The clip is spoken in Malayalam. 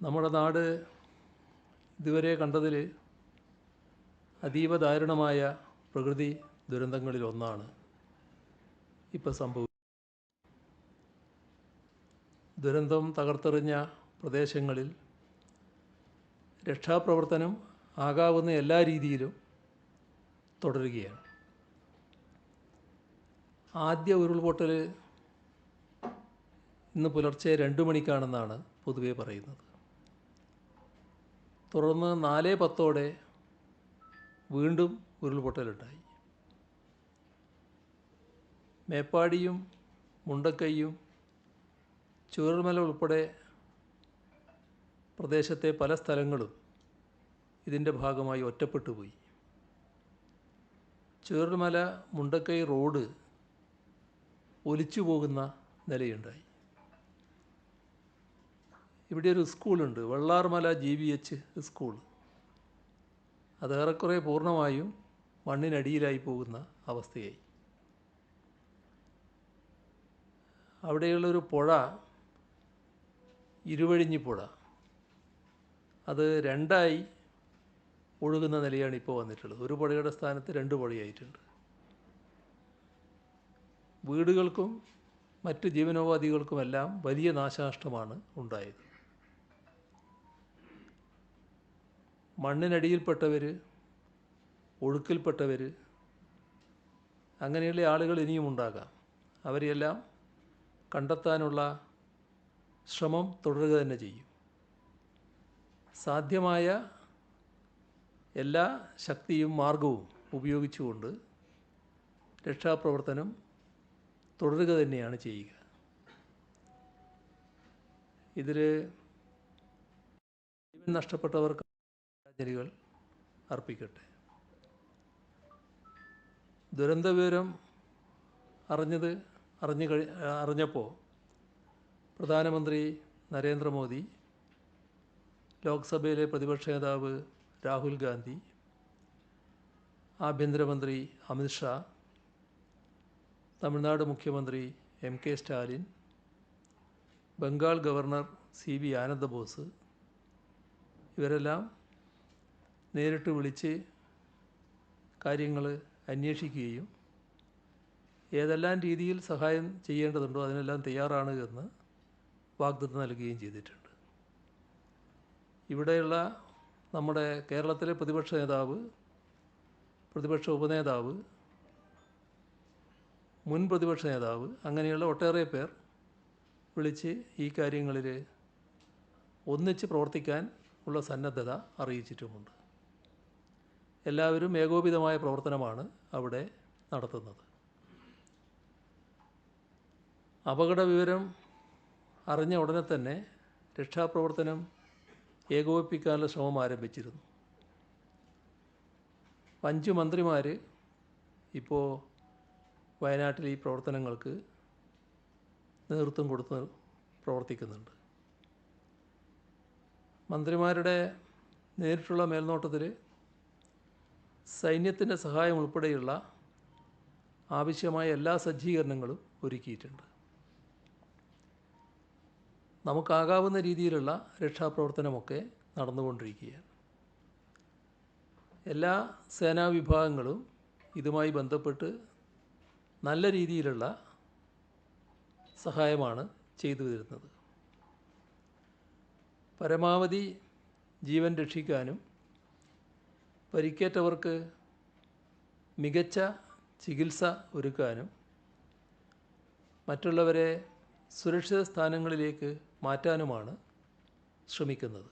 നമ്മുടെ നാട് ഇതുവരെ കണ്ടതിൽ അതീവ ദാരുണമായ പ്രകൃതി ദുരന്തങ്ങളിൽ ഒന്നാണ് ഇപ്പോൾ സംഭവിച്ചത് ദുരന്തം തകർത്തെറിഞ്ഞ പ്രദേശങ്ങളിൽ രക്ഷാപ്രവർത്തനം ആകാവുന്ന എല്ലാ രീതിയിലും തുടരുകയാണ്. ആദ്യ ഉരുൾപൊട്ടൽ ഇന്ന് പുലർച്ചെ രണ്ട് മണിക്കാണെന്നാണ് പൊതുവെ പറയുന്നത്. തുടർന്ന് നാല് പത്തോടെ വീണ്ടും ഉരുൾപൊട്ടലുണ്ടായി. മേപ്പാടിയും മുണ്ടക്കയ്യും ചൂരൽമല ഉൾപ്പെടെ പ്രദേശത്തെ പല സ്ഥലങ്ങളും ഇതിന്റെ ഭാഗമായി ഒറ്റപ്പെട്ടു പോയി. ചൂരൽമല മുണ്ടക്കൈ റോഡ് ഒലിച്ചു പോകുന്ന നിലയുണ്ടായി. ഇവിടെ ഒരു സ്കൂളുണ്ട് Vellarmala G V H school. അത് ഏറെക്കുറെ പൂർണമായും മണ്ണിനടിയിലായി പോകുന്ന അവസ്ഥയായി. അവിടെയുള്ളൊരു പുഴ ഇരുവഴിഞ്ഞി പുഴ. അത് രണ്ടായി ഒഴുകുന്ന നിലയാണ് ഇപ്പോൾ വന്നിട്ടുള്ളത്. ഒരു പുഴയുടെ സ്ഥാനത്ത് രണ്ട് പുഴയായിട്ടുണ്ട്. വീടുകൾക്കും മറ്റ് ജീവനോപാധികൾക്കുമെല്ലാം വലിയ നാശനഷ്ടമാണ് ഉണ്ടായത്. മണ്ണിനടിയിൽപ്പെട്ടവർ ഒഴുക്കിൽപ്പെട്ടവർ അങ്ങനെയുള്ള ആളുകൾ ഇനിയും ഉണ്ടാകാം. അവരെയെല്ലാം കണ്ടെത്താനുള്ള ശ്രമം തുടരുക തന്നെ ചെയ്യും. സാധ്യമായ എല്ലാ ശക്തിയും മാർഗവും ഉപയോഗിച്ചുകൊണ്ട് രക്ഷാപ്രവർത്തനം തുടരുക തന്നെയാണ് ചെയ്യുക. ഇതിൽ ജീവൻ നഷ്ടപ്പെട്ടവർക്ക് ആദരാഞ്ജലികൾ അർപ്പിക്കട്ടെ. ദുരന്ത വിവരം അറിഞ്ഞത് അറിഞ്ഞു കഴി അറിഞ്ഞപ്പോൾ പ്രധാനമന്ത്രി നരേന്ദ്രമോദി ലോക്സഭയിലെ പ്രതിപക്ഷ നേതാവ് രാഹുൽ ഗാന്ധി ആഭ്യന്തരമന്ത്രി അമിത്ഷാ തമിഴ്നാട് മുഖ്യമന്ത്രി M K Stalin Bengal governor C V Ananda Bose ഇവരെല്ലാം നേരിട്ട് വിളിച്ച് കാര്യങ്ങൾ അന്വേഷിക്കുകയും ഏതെല്ലാം രീതിയിൽ സഹായം ചെയ്യേണ്ടതുണ്ടോ അതിനെല്ലാം തയ്യാറാണ് എന്ന് വാഗ്ദത്തം നൽകുകയും ചെയ്തിട്ടുണ്ട്. ഇവിടെയുള്ള നമ്മുടെ കേരളത്തിലെ പ്രതിപക്ഷ നേതാവ് പ്രതിപക്ഷ ഉപനേതാവ് മുൻ പ്രതിപക്ഷ നേതാവ് അങ്ങനെയുള്ള ഒട്ടേറെ പേർ വിളിച്ച് ഈ കാര്യങ്ങളിൽ ഒന്നിച്ച് പ്രവർത്തിക്കാൻ ഉള്ള സന്നദ്ധത അറിയിച്ചിട്ടുമുണ്ട്. എല്ലാവരും ഏകോപിതമായ പ്രവർത്തനമാണ് അവിടെ നടത്തുന്നത്. അപകട വിവരം അറിഞ്ഞ ഉടനെ തന്നെ രക്ഷാപ്രവർത്തനം ഏകോപിപ്പിക്കാനുള്ള ശ്രമം ആരംഭിച്ചിരുന്നു. അഞ്ച് മന്ത്രിമാർ ഇപ്പോൾ വയനാട്ടിൽ ഈ പ്രവർത്തനങ്ങൾക്ക് നേതൃത്വം കൊടുത്ത് പ്രവർത്തിക്കുന്നുണ്ട്. മന്ത്രിമാരുടെ നേരിട്ടുള്ള മേൽനോട്ടത്തിൽ സൈന്യത്തിന്റെ സഹായം ഉൾപ്പെടെയുള്ള ആവശ്യമായ എല്ലാ സജ്ജീകരണങ്ങളും ഒരുക്കിയിട്ടുണ്ട്. നമുക്കാകാവുന്ന രീതിയിലുള്ള രക്ഷാപ്രവർത്തനമൊക്കെ നടന്നുകൊണ്ടിരിക്കുകയാണ്. എല്ലാ സേനാ വിഭാഗങ്ങളും ഇതുമായി ബന്ധപ്പെട്ട് നല്ല രീതിയിലുള്ള സഹായമാണ് ചെയ്തു വരുന്നത് പരമാവധി ജീവൻ രക്ഷിക്കാനും പരിക്കേറ്റവർക്ക് മികച്ച ചികിത്സ ഒരുക്കാനും മറ്റുള്ളവരെ സുരക്ഷിത സ്ഥാനങ്ങളിലേക്ക് മാറ്റാനുമാണ് ശ്രമിക്കുന്നത്.